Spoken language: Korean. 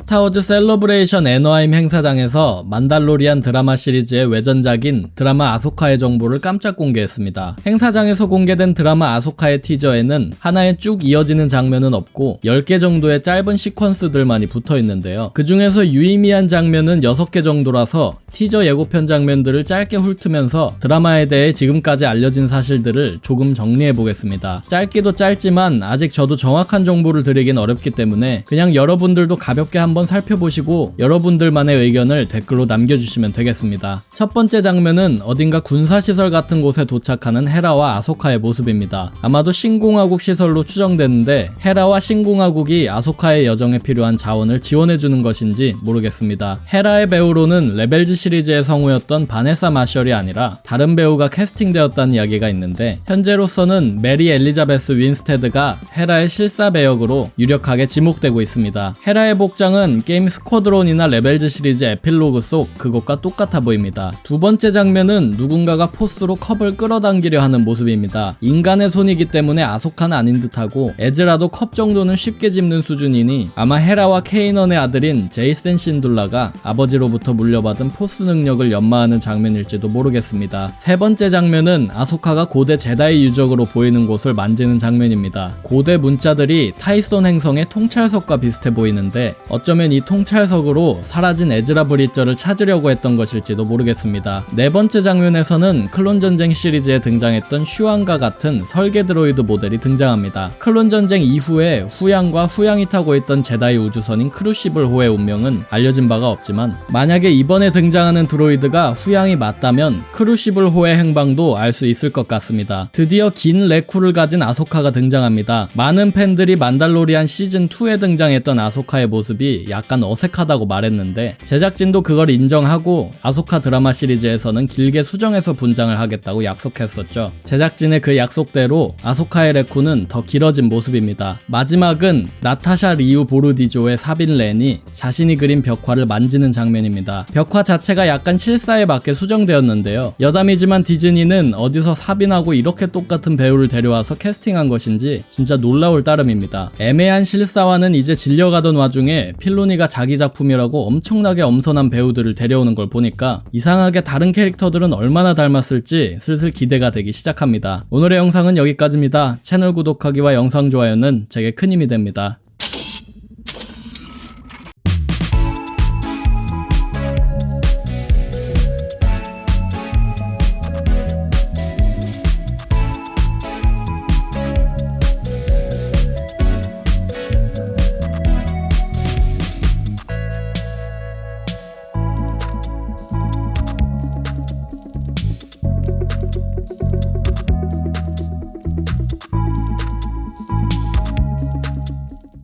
스타워즈 셀러브레이션 애너하임 행사장에서 만달로리안 드라마 시리즈의 외전작인 드라마 아소카의 정보를 깜짝 공개했습니다. 행사장에서 공개된 드라마 아소카의 티저에는 하나에 쭉 이어지는 장면은 없고 10개 정도의 짧은 시퀀스들만이 붙어 있는데요. 그 중에서 유의미한 장면은 6개 정도라서 티저 예고편 장면들을 짧게 훑으면서 드라마에 대해 지금까지 알려진 사실들을 조금 정리해 보겠습니다. 짧기도 짧지만 아직 저도 정확한 정보를 드리긴 어렵기 때문에 그냥 여러분들도 가볍게 한번 살펴보시고 여러분들만의 의견을 댓글로 남겨주시면 되겠습니다. 첫 번째 장면은 어딘가 군사시설 같은 곳에 도착하는 헤라와 아소카의 모습입니다. 아마도 신공화국 시설로 추정되는데 헤라와 신공화국이 아소카의 여정에 필요한 자원을 지원해주는 것인지 모르겠습니다. 헤라의 배우로는 레벨즈 시 리즈의 성우였던 바네사 마셜이 아니라 다른 배우가 캐스팅되었다는 이야기가 있는데 현재로서는 메리 엘리자베스 윈스테드가 헤라의 실사 배역으로 유력하게 지목되고 있습니다. 헤라의 복장은 게임 스쿼드론이나 레벨즈 시리즈 에필로그 속 그것과 똑같아 보입니다. 두 번째 장면은 누군가가 포스로 컵을 끌어당기려 하는 모습입니다. 인간의 손이기 때문에 아소카는 아닌 듯하고 에즈라도 컵 정도는 쉽게 집는 수준이니 아마 헤라와 케이넌의 아들인 제이센 신둘라가 아버지로부터 물려받은 포스 능력을 연마하는 장면일지도 모르겠습니다. 세 번째 장면은 아소카가 고대 제다이 유적으로 보이는 곳을 만지는 장면입니다. 고대 문자들이 타이손 행성의 통찰석과 비슷해 보이는데 어쩌면 이 통찰석으로 사라진 에즈라 브리저를 찾으려고 했던 것일지도 모르겠습니다. 네 번째 장면에서는 클론 전쟁 시리즈에 등장했던 슈안과 같은 설계 드로이드 모델이 등장합니다. 클론 전쟁 이후에 후양과 후양이 타고 있던 제다이 우주선인 크루시블 호의 운명은 알려진 바가 없지만 만약에 이번에 등장 하는 드로이드가 후양이 맞다면 크루시블 호의 행방도 알 수 있을 것 같습니다. 드디어 긴 레쿠를 가진 아소카가 등장합니다. 많은 팬들이 만달로리안 시즌 2에 등장했던 아소카의 모습이 약간 어색하다고 말했는데 제작진도 그걸 인정하고 아소카 드라마 시리즈에서는 길게 수정해서 분장을 하겠다고 약속했었죠. 제작진의 그 약속대로 아소카의 레쿠는 더 길어진 모습입니다. 마지막은 나타샤 리우 보르디조의 사빈 렌이 자신이 그린 벽화를 만지는 장면입니다. 벽화 자체 가 약간 실사에 맞게 수정되었는데요. 여담이지만 디즈니는 어디서 사빈하고 이렇게 똑같은 배우를 데려와서 캐스팅한 것인지 진짜 놀라울 따름입니다. 애매한 실사와는 이제 질려가던 와중에 필로니가 자기 작품이라고 엄청나게 엄선한 배우들을 데려오는 걸 보니까 이상하게 다른 캐릭터들은 얼마나 닮았을지 슬슬 기대가 되기 시작합니다. 오늘의 영상은 여기까지입니다. 채널 구독하기와 영상 좋아요는 제게 큰 힘이 됩니다.